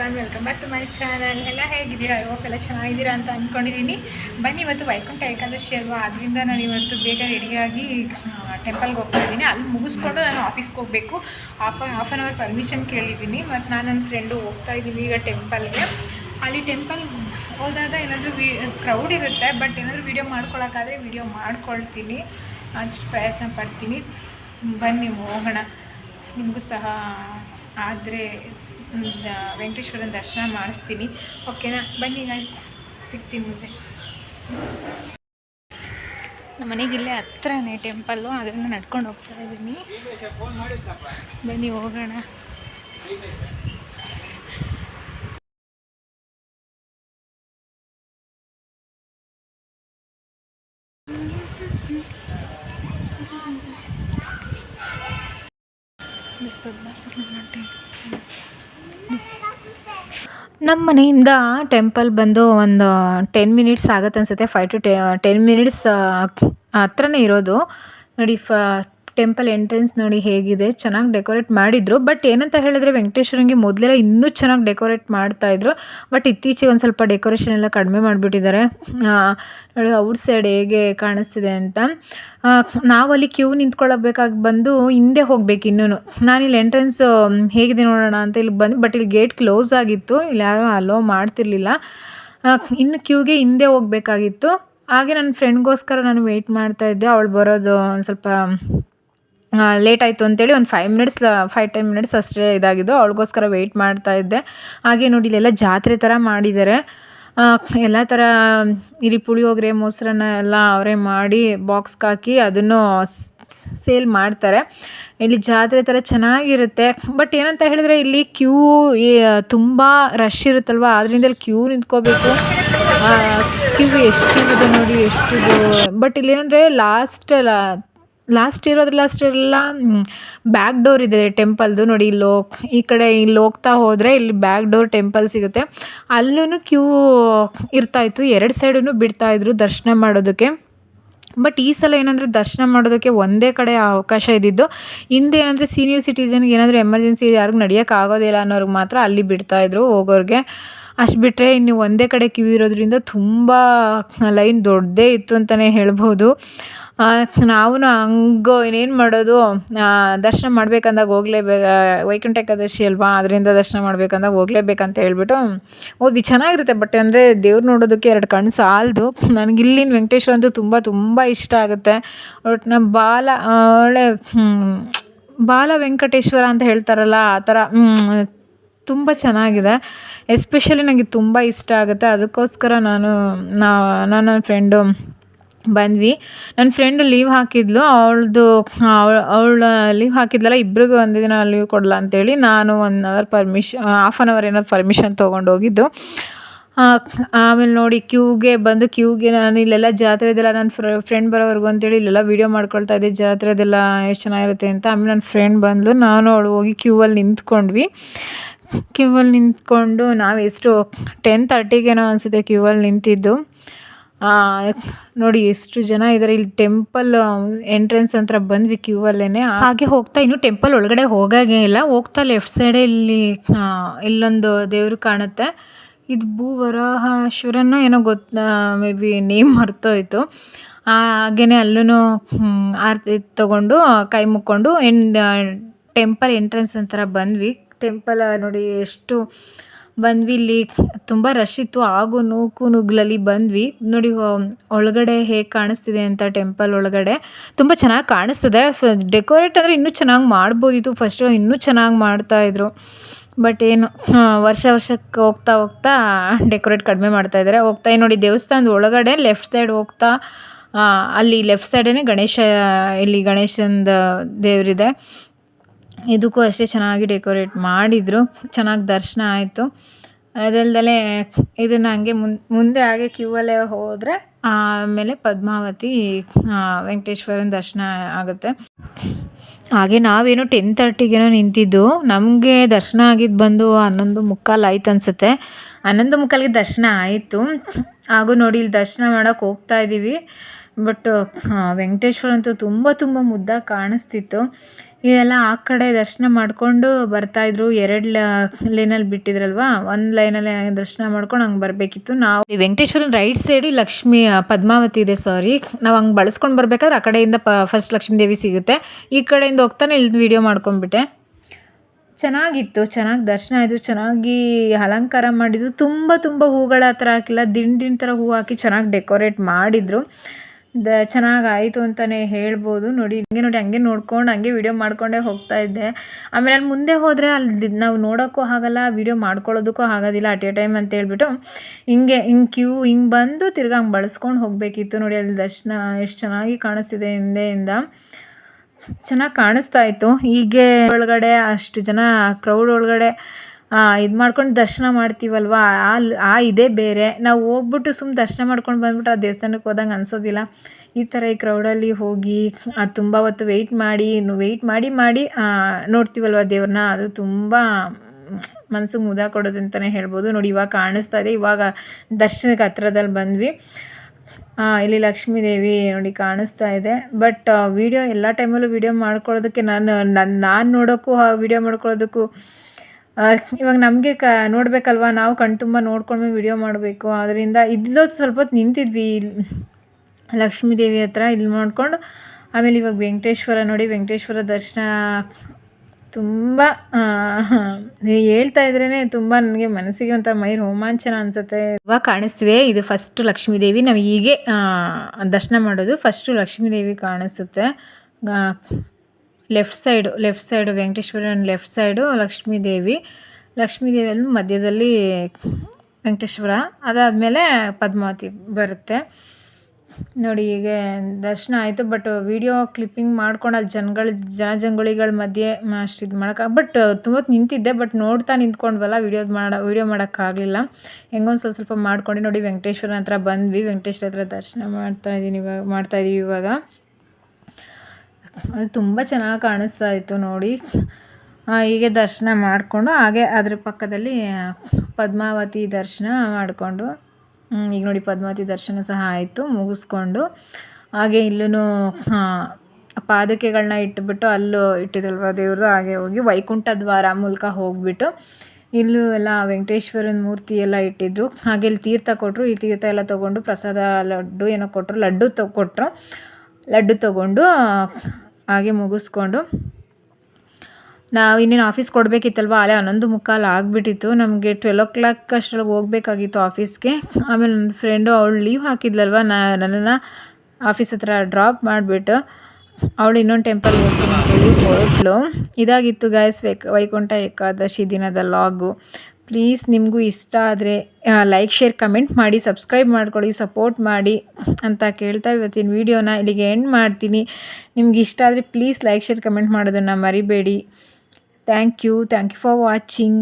Everyone welcome back to my channel ಎಲ್ಲ ಹೇಗಿದ್ದೀರಾ? ಎಲ್ಲ ಚೆನ್ನಾಗಿದ್ದೀರಾ ಅಂತ ಅಂದ್ಕೊಂಡಿದ್ದೀನಿ ಬನ್ನಿ ಇವತ್ತು ವೈಕುಂಠ ಏಕಾದಶಿ ಅಲ್ವಾ ಅದರಿಂದ ನಾನು ಇವತ್ತು ಬೇಗ ರೆಡಿಯಾಗಿ ಟೆಂಪಲ್ಗೆ ಹೋಗ್ತಾ ಇದ್ದೀನಿ. ಅಲ್ಲಿ ಮುಗಿಸ್ಕೊಂಡು ನಾನು ಆಫೀಸ್ಗೆ ಹೋಗಬೇಕು. Half half an hour permission ಕೇಳಿದ್ದೀನಿ. ಮತ್ತು ನಾನು ನನ್ನ ಫ್ರೆಂಡು ಹೋಗ್ತಾ ಇದ್ದೀನಿ ಈಗ ಟೆಂಪಲ್ಗೆ ಅಲ್ಲಿ ಟೆಂಪಲ್ ಹೋದಾಗ ಏನಾದರೂ ವಿ ಕ್ರೌಡ್ ಇರುತ್ತೆ. ಬಟ್ ಏನಾದರೂ ವೀಡಿಯೋ ಮಾಡ್ಕೊಳಕ್ಕಾದರೆ ವೀಡಿಯೋ ಮಾಡ್ಕೊಳ್ತೀನಿ. ಅಷ್ಟು ಪ್ರಯತ್ನ ಪಡ್ತೀನಿ. ಬನ್ನಿ, ಹೋಗೋಣ. ನಿಮಗೂ ಸಹ ಆದರೆ ವೆಂಕಟೇಶ್ವರನ ದರ್ಶನ ಮಾಡಿಸ್ತೀನಿ. ಓಕೆನಾ? ಬನ್ನಿ ಗಾಯ್ಸ್ ಸಿಗ್ತೀನಿ ಮುಂದೆ. ನಮ್ಮ ಮನೆಗೆ ಇಲ್ಲೇ ಹತ್ರನೇ ಟೆಂಪಲ್ಲು ಅದರಿಂದ ನಡ್ಕೊಂಡು ಹೋಗ್ತಾ ಇದ್ದೀನಿ ಬನ್ನಿ ಹೋಗೋಣ. ನಮ್ಮ ಮನೆಯಿಂದ ಟೆಂಪಲ್ ಬಂದು ಒಂದು ಟೆನ್ ಮಿನಿಟ್ಸ್ ಆಗುತ್ತೆ ಅನಿಸುತ್ತೆ. ಫೈವ್ ಟು ಟೆ, ಟೆನ್ ಮಿನಿಟ್ಸ್ ಹತ್ರನೇ ಇರೋದು. ನೋಡಿ, ಫ ಟೆಂಪಲ್ ಎಂಟ್ರೆನ್ಸ್ ನೋಡಿ ಹೇಗಿದೆ. ಚೆನ್ನಾಗಿ ಡೆಕೋರೇಟ್ ಮಾಡಿದ್ರು. ಬಟ್ ಏನಂತ ಹೇಳಿದ್ರೆ ವೆಂಕಟೇಶ್ವರಂಗೆ ಮೊದಲೆಲ್ಲ ಇನ್ನೂ ಚೆನ್ನಾಗಿ ಡೆಕೋರೇಟ್ ಮಾಡ್ತಾಯಿದ್ರು ಬಟ್ ಇತ್ತೀಚೆಗೆ ಒಂದು ಸ್ವಲ್ಪ ಡೆಕೋರೇಷನ್ ಎಲ್ಲ ಕಡಿಮೆ ಮಾಡಿಬಿಟ್ಟಿದ್ದಾರೆ. ನೋಡಿ ಔಟ್ ಸೈಡ್ ಹೇಗೆ ಕಾಣಿಸ್ತಿದೆ ಅಂತ. ನಾವು ಅಲ್ಲಿ ಕ್ಯೂ ನಿಂತ್ಕೊಳ್ಳಬೇಕಾಗಿ ಬಂದು ಹಿಂದೆ ಹೋಗ್ಬೇಕು ಇನ್ನೂ ನಾನಿಲ್ಲಿ ಎಂಟ್ರೆನ್ಸ್ ಹೇಗಿದೆ ನೋಡೋಣ ಅಂತ ಇಲ್ಲಿ ಬಂದು, ಬಟ್ ಇಲ್ಲಿ ಗೇಟ್ ಕ್ಲೋಸ್ ಆಗಿತ್ತು. ಇಲ್ಲಿ ಯಾರೂ ಅಲೋ ಮಾಡ್ತಿರ್ಲಿಲ್ಲ. ಇನ್ನು ಕ್ಯೂಗೆ ಹಿಂದೆ ಹೋಗಬೇಕಾಗಿತ್ತು. ಹಾಗೆ ನನ್ನ ಫ್ರೆಂಡ್ಗೋಸ್ಕರ ನಾನು ವೆಯ್ಟ್ ಮಾಡ್ತಾ ಇದ್ದೆ. ಅವಳು ಬರೋದು ಒಂದು ಸ್ವಲ್ಪ ಲೇಟ್ ಆಯಿತು ಅಂತೇಳಿ ಒಂದು five minutes five ten minutes ಅಷ್ಟೇ ಇದಾಗಿದ್ದು. ಅವಳಿಗೋಸ್ಕರ ವೆಯ್ಟ್ ಮಾಡ್ತಾ ಇದ್ದೆ. ಹಾಗೆ ನೋಡಿ ಇಲ್ಲೆಲ್ಲ ಜಾತ್ರೆ ಥರ ಮಾಡಿದ್ದಾರೆ ಎಲ್ಲ ಥರ ಇಲ್ಲಿ ಪುಳಿಯೋಗರೆ, ಮೊಸರನ್ನ ಎಲ್ಲ ಅವರೇ ಮಾಡಿ ಬಾಕ್ಸ್ಗೆ ಹಾಕಿ ಅದನ್ನು ಸೇಲ್ ಮಾಡ್ತಾರೆ. ಇಲ್ಲಿ ಜಾತ್ರೆ ಥರ ಚೆನ್ನಾಗಿರುತ್ತೆ. ಬಟ್ ಏನಂತ ಹೇಳಿದ್ರೆ ಇಲ್ಲಿ ಕ್ಯೂ ತುಂಬ ರಶ್ ಇರುತ್ತಲ್ವ? ಆದ್ದರಿಂದ ಇಲ್ಲಿ ಕ್ಯೂ ನಿಂತ್ಕೋಬೇಕು ಕ್ಯೂ ಎಷ್ಟು ಇದೆ ನೋಡಿ, ಎಷ್ಟು ಬಟ್ ಇಲ್ಲಿ ಏನಂದರೆ ಲಾಸ್ಟ್ ಲಾಸ್ಟ್ ಇರೋದು ಲಾಸ್ಟ್ ಎಲ್ಲ ಬ್ಯಾಕ್ ಡೋರ್ ಇದೆ ಟೆಂಪಲ್ದು ನೋಡಿ, ಇಲ್ಲಿ ಈ ಕಡೆ ಇಲ್ಲಿ ಹೋಗ್ತಾ ಹೋದರೆ ಇಲ್ಲಿ ಬ್ಯಾಕ್ ಡೋರ್ ಟೆಂಪಲ್ ಸಿಗುತ್ತೆ. ಅಲ್ಲೂ ಕ್ಯೂ ಇರ್ತಾಯಿತ್ತು ಎರಡು ಸೈಡೂ ಬಿಡ್ತಾಯಿದ್ರು ದರ್ಶನ ಮಾಡೋದಕ್ಕೆ. ಬಟ್ ಈ ಸಲ ಏನಂದರೆ ದರ್ಶನ ಮಾಡೋದಕ್ಕೆ ಒಂದೇ ಕಡೆ ಅವಕಾಶ ಇದ್ದಿದ್ದು. ಹಿಂದೆ ಏನಂದರೆ ಸೀನಿಯರ್ ಸಿಟಿಸನ್ಗೆ ಏನಾದರೂ ಎಮರ್ಜೆನ್ಸಿ ಯಾರಿಗೂ ನಡೆಯೋಕೆ ಆಗೋದಿಲ್ಲ ಅನ್ನೋರಿಗೆ ಮಾತ್ರ ಅಲ್ಲಿ ಬಿಡ್ತಾಯಿದ್ರು ಹೋಗೋರಿಗೆ. ಅಷ್ಟು ಬಿಟ್ಟರೆ ಇನ್ನು ಒಂದೇ ಕಡೆ ಕ್ಯೂ ಇರೋದ್ರಿಂದ ತುಂಬ ಲೈನ್ ದೊಡ್ಡದೇ ಇತ್ತು ಅಂತಲೇ ಹೇಳ್ಬೋದು. ನಾವು ಹಂಗೋ ಇನ್ನೇನು ಮಾಡೋದು? ದರ್ಶನ ಮಾಡ್ಬೇಕಂದಾಗ ಹೋಗ್ಲೇಬೇ, ವೈಕುಂಠ ಏಕಾದಶಿ ಅಲ್ವಾ? ಅದರಿಂದ ದರ್ಶನ ಮಾಡ್ಬೇಕಂದಾಗ ಹೋಗ್ಲೇಬೇಕಂತ ಹೇಳ್ಬಿಟ್ಟು ಹೋದ್ವಿ ಚೆನ್ನಾಗಿರುತ್ತೆ, ಬಟ್ ಅಂದರೆ ದೇವ್ರು ನೋಡೋದಕ್ಕೆ ಎರಡು ಕಣ್ಣು ಸಾಲದು. ನನಗೆ ಇಲ್ಲಿನ ವೆಂಕಟೇಶ್ವರ ಅಂತೂ ತುಂಬ ತುಂಬ ಇಷ್ಟ ಆಗುತ್ತೆ. ಒಟ್ಟು ನಮ್ಮ ಬಾಲ ಒಳ್ಳೆ ಬಾಲ ವೆಂಕಟೇಶ್ವರ ಅಂತ ಹೇಳ್ತಾರಲ್ಲ, ಆ ಥರ ತುಂಬ ಚೆನ್ನಾಗಿದೆ. ಎಸ್ಪೆಷಲಿ ನನಗೆ ತುಂಬ ಇಷ್ಟ ಆಗುತ್ತೆ. ಅದಕ್ಕೋಸ್ಕರ ನಾನು ನನ್ನ ಫ್ರೆಂಡು ಬಂದ್ವಿ. ನನ್ನ ಫ್ರೆಂಡ್ ಲೀವ್ ಹಾಕಿದ್ಲು. ಅವಳದು, ಅವಳು ಲೀವ್ ಹಾಕಿದ್ಲಲ್ಲ ಇಬ್ಬರಿಗೂ ಒಂದು ದಿನ ಲೀವ್ ಕೊಡಲ್ಲ ಅಂತೇಳಿ ನಾನು ಒನ್ ಅವರ್ ಪರ್ಮಿಷ್ ಹಾಫ್ ಆನ್ ಅವರ್ ಏನೋ ಪರ್ಮಿಷನ್ ತೊಗೊಂಡು ಹೋಗಿದ್ದು ಆಮೇಲೆ ನೋಡಿ ಕ್ಯೂಗೆ ಬಂದು ಕ್ಯೂಗೆ ನಾನು ಇಲ್ಲೆಲ್ಲ ಜಾತ್ರೆದೆಲ್ಲ ನನ್ನ ಫ್ರೆಂಡ್ ಬರೋವರೆಗೂ ಅಂತೇಳಿ ಇಲ್ಲೆಲ್ಲ ವೀಡಿಯೋ ಮಾಡ್ಕೊಳ್ತಾ ಇದ್ದೆ. ಜಾತ್ರೆದೆಲ್ಲ ಎಷ್ಟು ಚೆನ್ನಾಗಿರುತ್ತೆ ಅಂತ ಆಮೇಲೆ ನನ್ನ ಫ್ರೆಂಡ್ ಬಂದು ನಾನು ಅವಳು ಹೋಗಿ ಕ್ಯೂವಲ್ಲಿ ನಿಂತ್ಕೊಂಡ್ವಿ. ಕ್ಯೂವಲ್ಲಿ ನಿಂತ್ಕೊಂಡು ನಾವು ಎಷ್ಟು ಟೆನ್ ತರ್ಟಿಗೇನೋ ಅನಿಸುತ್ತೆ ಕ್ಯೂವಲ್ಲಿ ನಿಂತಿದ್ದು. ನೋಡಿ, ಎಷ್ಟು ಜನ ಇದ್ದಾರೆ ಇಲ್ಲಿ ಟೆಂಪಲ್ ಎಂಟ್ರೆನ್ಸ್ ಹತ್ರ ಬಂದ್ವಿ ಕ್ಯೂ ಅಲ್ಲೇ ಹಾಗೆ ಹೋಗ್ತಾ, ಇನ್ನು ಟೆಂಪಲ್ ಒಳಗಡೆ ಹೋಗಾಗೆ ಇಲ್ಲ. ಹೋಗ್ತಾ ಲೆಫ್ಟ್ ಸೈಡ್ ಇಲ್ಲಿ ಇಲ್ಲೊಂದು ದೇವರು ಕಾಣುತ್ತೆ. ಇದು ಭೂ ಭೂವರಾಹೇಶ್ವರನ ಏನೋ ಗೊತ್ತ ಮೇ ಬಿ ನೇಮ್ ಮರ್ತೋಯ್ತು. ಹಾಗೆಯೇ ಅಲ್ಲೂ ಆರತಿ ತೊಗೊಂಡು ಕೈ ಮುಕ್ಕೊಂಡು ಎನ್ ಟೆಂಪಲ್ ಎಂಟ್ರೆನ್ಸ್ ಹತ್ರ ಬಂದ್ವಿ. ಟೆಂಪಲ್ ನೋಡಿ, ಎಷ್ಟು ಬಂದ್ವಿ ಇಲ್ಲಿ. ತುಂಬ ರಶ್ ಇತ್ತು. ಆಗು ನೂಕು ನುಗ್ಲಲ್ಲಿ ಬಂದ್ವಿ. ನೋಡಿ ಒಳಗಡೆ ಹೇಗೆ ಕಾಣಿಸ್ತಿದೆ ಅಂತ ಟೆಂಪಲ್ ಒಳಗಡೆ. ತುಂಬ ಚೆನ್ನಾಗಿ ಕಾಣಿಸ್ತದೆ. ಡೆಕೋರೇಟ್ ಅಂದರೆ ಇನ್ನೂ ಚೆನ್ನಾಗಿ ಮಾಡ್ಬೋದಿತ್ತು. ಫಸ್ಟ್ ಇನ್ನೂ ಚೆನ್ನಾಗಿ ಮಾಡ್ತಾಯಿದ್ರು ಬಟ್ ಏನು ವರ್ಷ ವರ್ಷಕ್ಕೆ ಹೋಗ್ತಾ ಹೋಗ್ತಾ ಡೆಕೋರೇಟ್ ಕಡಿಮೆ ಮಾಡ್ತಾಯಿದ್ದಾರೆ ಹೋಗ್ತಾ ನೋಡಿ, ದೇವಸ್ಥಾನದ ಒಳಗಡೆ ಲೆಫ್ಟ್ ಸೈಡ್ ಹೋಗ್ತಾ ಅಲ್ಲಿ ಲೆಫ್ಟ್ ಸೈಡೇ ಗಣೇಶ, ಇಲ್ಲಿ ಗಣೇಶಂದ ದೇವರಿದೆ. ಇದಕ್ಕೂ ಅಷ್ಟೇ ಚೆನ್ನಾಗಿ ಡೆಕೋರೇಟ್ ಮಾಡಿದರು. ಚೆನ್ನಾಗಿ ದರ್ಶನ ಆಯಿತು. ಅದಲ್ದಲೇ ಇದನ್ನ ಹಂಗೆ ಮುಂದೆ ಹಾಗೆ ಕ್ಯೂವಲ್ಲೇ ಹೋದರೆ ಆಮೇಲೆ ಪದ್ಮಾವತಿ ವೆಂಕಟೇಶ್ವರನ ದರ್ಶನ ಆಗುತ್ತೆ. ಹಾಗೆ ನಾವೇನು ಟೆನ್ ತರ್ಟಿಗೇನೋ ನಿಂತಿದ್ದು, ನಮಗೆ ದರ್ಶನ ಆಗಿದ್ದು ಬಂದು ಹನ್ನೊಂದು ಮುಕ್ಕಾಲು ಆಯ್ತು ಅನಿಸುತ್ತೆ. ಹನ್ನೊಂದು ಮುಕ್ಕಾಲಿಗೆ ದರ್ಶನ ಆಯಿತು. ಹಾಗೂ ನೋಡಿ ಇಲ್ಲಿ ದರ್ಶನ ಮಾಡೋಕೆ ಹೋಗ್ತಾ ಇದ್ದೀವಿ ಬಟ್ ವೆಂಕಟೇಶ್ವರ ಅಂತೂ ತುಂಬ ತುಂಬ ಮುದ್ದಾಗಿ ಕಾಣಿಸ್ತಿತ್ತು. ಇದೆಲ್ಲ ಆ ಕಡೆ ದರ್ಶನ ಮಾಡಿಕೊಂಡು ಬರ್ತಾಯಿದ್ರು ಎರಡು ಲೈನಲ್ಲಿ ಬಿಟ್ಟಿದ್ರಲ್ವಾ? ಒಂದು ಲೈನಲ್ಲಿ ದರ್ಶನ ಮಾಡ್ಕೊಂಡು ಹಂಗೆ ಬರಬೇಕಿತ್ತು. ನಾವು ವೆಂಕಟೇಶ್ವರನ ರೈಟ್ ಸೈಡು ಲಕ್ಷ್ಮಿ ಪದ್ಮಾವತಿ ಇದೆ ಸಾರಿ ನಾವು ಹಂಗೆ ಬಳಸ್ಕೊಂಡು ಬರ್ಬೇಕಾದ್ರೆ ಆ ಕಡೆಯಿಂದ ಪ ಫಸ್ಟ್ ಲಕ್ಷ್ಮೀ ದೇವಿ ಸಿಗುತ್ತೆ. ಈ ಕಡೆಯಿಂದ ಹೋಗ್ತಾನೆ ಇಲ್ಲಿ ವೀಡಿಯೋ ಮಾಡ್ಕೊಂಡ್ಬಿಟ್ಟೆ. ಚೆನ್ನಾಗಿತ್ತು, ಚೆನ್ನಾಗಿ ದರ್ಶನ ಆಯಿತು. ಚೆನ್ನಾಗಿ ಅಲಂಕಾರ ಮಾಡಿದ್ರು. ತುಂಬ ತುಂಬ ಹೂಗಳ ಥರ ಹಾಕಿಲ್ಲ. ದಿನ ದಿನ ಥರ ಹೂ ಹಾಕಿ ಚೆನ್ನಾಗಿ ಡೆಕೋರೇಟ್ ಮಾಡಿದರು. ದ ಚೆನ್ನಾಗಾಯಿತು ಅಂತಲೇ ಹೇಳ್ಬೋದು. ನೋಡಿ, ಹಂಗೆ ನೋಡಿ, ಹಂಗೆ ನೋಡ್ಕೊಂಡು, ಹಂಗೆ ವೀಡಿಯೋ ಮಾಡಿಕೊಂಡೇ ಹೋಗ್ತಾ ಇದ್ದೆ. ಆಮೇಲೆ ಅಲ್ಲಿ ಮುಂದೆ ಹೋದರೆ ಅಲ್ಲಿ ನಾವು ನೋಡೋಕ್ಕೂ ಆಗಲ್ಲ ವೀಡಿಯೋ ಮಾಡ್ಕೊಳ್ಳೋದಕ್ಕೂ ಆಗೋದಿಲ್ಲ ಅಟ್ ಎ ಟೈಮ್ ಅಂತ ಹೇಳ್ಬಿಟ್ಟು ಹಿಂಗೆ ಹಿಂಗೆ ಕ್ಯೂ ಹಿಂಗೆ ಬಂದು ತಿರ್ಗಿ ಹಂಗೆ ಬಳಸ್ಕೊಂಡು ಹೋಗಬೇಕಿತ್ತು. ನೋಡಿ ಅಲ್ಲಿ ದರ್ಶನ ಎಷ್ಟು ಚೆನ್ನಾಗಿ ಕಾಣಿಸ್ತಿದೆ ಹಿಂದೆಯಿಂದ ಚೆನ್ನಾಗಿ ಕಾಣಿಸ್ತಾ ಇತ್ತು. ಹೀಗೆ ಒಳಗಡೆ ಅಷ್ಟು ಜನ ಕ್ರೌಡ್ ಒಳಗಡೆ ಇದು ಮಾಡ್ಕೊಂಡು ದರ್ಶನ ಮಾಡ್ತೀವಲ್ವ? ಆ ಇದೇ ಬೇರೆ. ನಾವು ಹೋಗ್ಬಿಟ್ಟು ಸುಮ್ಮನೆ ದರ್ಶನ ಮಾಡ್ಕೊಂಡು ಬಂದ್ಬಿಟ್ಟು ಆ ದೇವಸ್ಥಾನಕ್ಕೆ ಹೋದಂಗೆ ಅನಿಸೋದಿಲ್ಲ. ಈ ಥರ ಈ ಕ್ರೌಡಲ್ಲಿ ಹೋಗಿ ತುಂಬ ಹೊತ್ತು ವೆಯ್ಟ್ ಮಾಡಿ ವೆಯ್ಟ್ ಮಾಡಿ ಮಾಡಿ ನೋಡ್ತೀವಲ್ವ ದೇವ್ರನ್ನ ಅದು ತುಂಬ ಮನಸ್ಸಿಗೆ ಮುದ ಕೊಡೋದು ಅಂತಲೇ ಹೇಳ್ಬೋದು. ನೋಡಿ, ಇವಾಗ ಕಾಣಿಸ್ತಾ ಇದೆ. ಇವಾಗ ದರ್ಶನಕ್ಕೆ ಹತ್ರದಲ್ಲಿ ಬಂದ್ವಿ. ಇಲ್ಲಿ ಲಕ್ಷ್ಮೀ ದೇವಿ ನೋಡಿ ಕಾಣಿಸ್ತಾ ಇದೆ. ಬಟ್ ವೀಡಿಯೋ ಎಲ್ಲ ಟೈಮಲ್ಲೂ ವೀಡಿಯೋ ಮಾಡ್ಕೊಳ್ಳೋದಕ್ಕೆ ನಾನು ನನ್ನ ನಾನು ನೋಡೋಕ್ಕೂ ವೀಡಿಯೋ ಮಾಡ್ಕೊಳ್ಳೋದಕ್ಕೂ ಇವಾಗ ನಮಗೆ ಕ, ನೋಡಬೇಕಲ್ವಾ? ನಾವು ಕಣ್ತುಂಬ ತುಂಬ ನೋಡ್ಕೊಂಡು ವೀಡಿಯೋ ಮಾಡಬೇಕು. ಅದರಿಂದ ಇಲ್ಲೊತ್ತು ಸ್ವಲ್ಪ ಹೊತ್ತು ನಿಂತಿದ್ವಿ ಲಕ್ಷ್ಮೀ ದೇವಿ ಹತ್ರ ಇಲ್ಲಿ ನೋಡ್ಕೊಂಡು, ಆಮೇಲೆ ಇವಾಗ ವೆಂಕಟೇಶ್ವರ ನೋಡಿ, ವೆಂಕಟೇಶ್ವರ ದರ್ಶನ ತುಂಬ ಹೇಳ್ತಾ ಇದ್ರೇ ತುಂಬ ನನಗೆ ಮನಸ್ಸಿಗೆ ಒಂಥರ ಮೈ ರೋಮಾಂಚನ ಅನಿಸುತ್ತೆ. ಇವಾಗ ಕಾಣಿಸ್ತಿದೆ. ಇದು ಫಸ್ಟ್ ಲಕ್ಷ್ಮೀ ದೇವಿ ನಾವು ಹೀಗೆ ದರ್ಶನ ಮಾಡೋದು ಫಸ್ಟು ಲಕ್ಷ್ಮೀ ದೇವಿ ಕಾಣಿಸುತ್ತೆ ಲೆಫ್ಟ್ ಸೈಡು ಲೆಫ್ಟ್ ಸೈಡು ವೆಂಕಟೇಶ್ವರನ ಲೆಫ್ಟ್ ಸೈಡು ಲಕ್ಷ್ಮೀದೇವಿ ಲಕ್ಷ್ಮೀದೇವಿ ಲಕ್ಷ್ಮೀ ದೇವಿಯಲ್ಲಿ ಮಧ್ಯದಲ್ಲಿ ವೆಂಕಟೇಶ್ವರ. ಅದಾದಮೇಲೆ ಪದ್ಮಾವತಿ ಬರುತ್ತೆ. ನೋಡಿ ಈಗ ದರ್ಶನ ಆಯಿತು ಬಟ್ ವಿಡಿಯೋ ಕ್ಲಿಪ್ಪಿಂಗ್ ಮಾಡ್ಕೊಂಡು ಅಲ್ಲಿ ಜನಗಳ ಜನ ಜಂಗುಳಿಗಳ ಮಧ್ಯೆ ಅಷ್ಟು ಇದು ಮಾಡೋಕೆ ಬಟ್ ತುಂಬ ನಿಂತಿದ್ದೆ ಬಟ್ ನೋಡ್ತಾ ನಿಂತ್ಕೊಂಡ್ವಲ್ಲ ವೀಡಿಯೋ ಮಾಡೋ ವೀಡಿಯೋ ಮಾಡೋಕ್ಕಾಗಲಿಲ್ಲ ಹೆಂಗೊಂದು ಸ್ವಲ್ಪ ಸ್ವಲ್ಪ ಮಾಡ್ಕೊಂಡು ನೋಡಿ ವೆಂಕಟೇಶ್ವರ ಹತ್ರ ಬಂದ್ವಿ, ವೆಂಕಟೇಶ್ವರ ಹತ್ರ ದರ್ಶನ ಮಾಡ್ತಾ ಇದ್ದೀನಿ ಇವಾಗ ಮಾಡ್ತಾಯಿದ್ದೀವಿ ಇವಾಗ. ಅದು ತುಂಬ ಚೆನ್ನಾಗಿ ಕಾಣಿಸ್ತಾ ಇತ್ತು ನೋಡಿ. ಹೀಗೆ ದರ್ಶನ ಮಾಡಿಕೊಂಡು ಹಾಗೆ ಅದ್ರ ಪಕ್ಕದಲ್ಲಿ ಪದ್ಮಾವತಿ ದರ್ಶನ ಮಾಡಿಕೊಂಡು ಈಗ ನೋಡಿ ಪದ್ಮಾವತಿ ದರ್ಶನ ಸಹ ಆಯಿತು, ಮುಗಿಸ್ಕೊಂಡು. ಹಾಗೆ ಇಲ್ಲೂ ಪಾದಕೆಗಳನ್ನ ಇಟ್ಬಿಟ್ಟು ಅಲ್ಲೂ ಇಟ್ಟಿದ್ರಲ್ವ ದೇವ್ರದ್ದು ಹಾಗೆ ಹೋಗಿ ವೈಕುಂಠ ದ್ವಾರ ಮೂಲಕ ಹೋಗಿಬಿಟ್ಟು ಇಲ್ಲೂ ಎಲ್ಲ ವೆಂಕಟೇಶ್ವರನ ಮೂರ್ತಿ ಎಲ್ಲ ಇಟ್ಟಿದ್ರು. ಹಾಗೆ ಇಲ್ಲಿ ತೀರ್ಥ ಕೊಟ್ಟರು ಈ ತೀರ್ಥ ಎಲ್ಲ ತೊಗೊಂಡು ಪ್ರಸಾದ ಲಡ್ಡು ಏನೋ ಕೊಟ್ಟರು ಲಡ್ಡು ತೊ ಕೊಟ್ಟರು ಲಡ್ಡು ತೊಗೊಂಡು ಹಾಗೆ ಮುಗಿಸ್ಕೊಂಡು. ನಾವು ಇನ್ನೇನು ಆಫೀಸ್ ಕೊಡಬೇಕಿತ್ತಲ್ವ? ಅಲ್ಲೇ ಹನ್ನೊಂದು ಮುಕ್ಕಾಲು ಆಗಿಬಿಟ್ಟಿತ್ತು. ನಮಗೆ ಟ್ವೆಲ್ ಓ ಕ್ಲಾಕ್ ಅಷ್ಟರೊಳಗೆ ಹೋಗಬೇಕಾಗಿತ್ತು ಆಫೀಸ್ಗೆ ಆಮೇಲೆ ನನ್ನ ಫ್ರೆಂಡು ಅವಳು ಲೀವ್ ಹಾಕಿದ್ಲಲ್ವ? ನನ್ನನ್ನು ಆಫೀಸ್ ಹತ್ರ ಡ್ರಾಪ್ ಮಾಡಿಬಿಟ್ಟು ಅವಳು ಇನ್ನೊಂದು ಟೆಂಪಲ್ ಹೋಗ್ತೀನಿ ಹೊರಟ್ಲು ಇದಾಗಿತ್ತು ಗಾಯಸ್ ವೈಕುಂಠ ಏಕಾದಶಿ ದಿನದ ಲಾಗು ಪ್ಲೀಸ್ ನಿಮಗೂ ಇಷ್ಟ ಆದರೆ ಲೈಕ್ ಶೇರ್ ಕಮೆಂಟ್ ಮಾಡಿ ಸಬ್ಸ್ಕ್ರೈಬ್ ಮಾಡ್ಕೊಳ್ಳಿ ಸಪೋರ್ಟ್ ಮಾಡಿ ಅಂತ ಕೇಳ್ತಾ ಇವತ್ತಿನ ವೀಡಿಯೋನ ಇಲ್ಲಿಗೆ ಎಂಡ್ ಮಾಡ್ತೀನಿ. ನಿಮ್ಗೆ ಇಷ್ಟ ಆದರೆ ಪ್ಲೀಸ್ ಲೈಕ್ ಶೇರ್ ಕಮೆಂಟ್ ಮಾಡೋದನ್ನು ಮರಿಬೇಡಿ. Thank you thank you for watching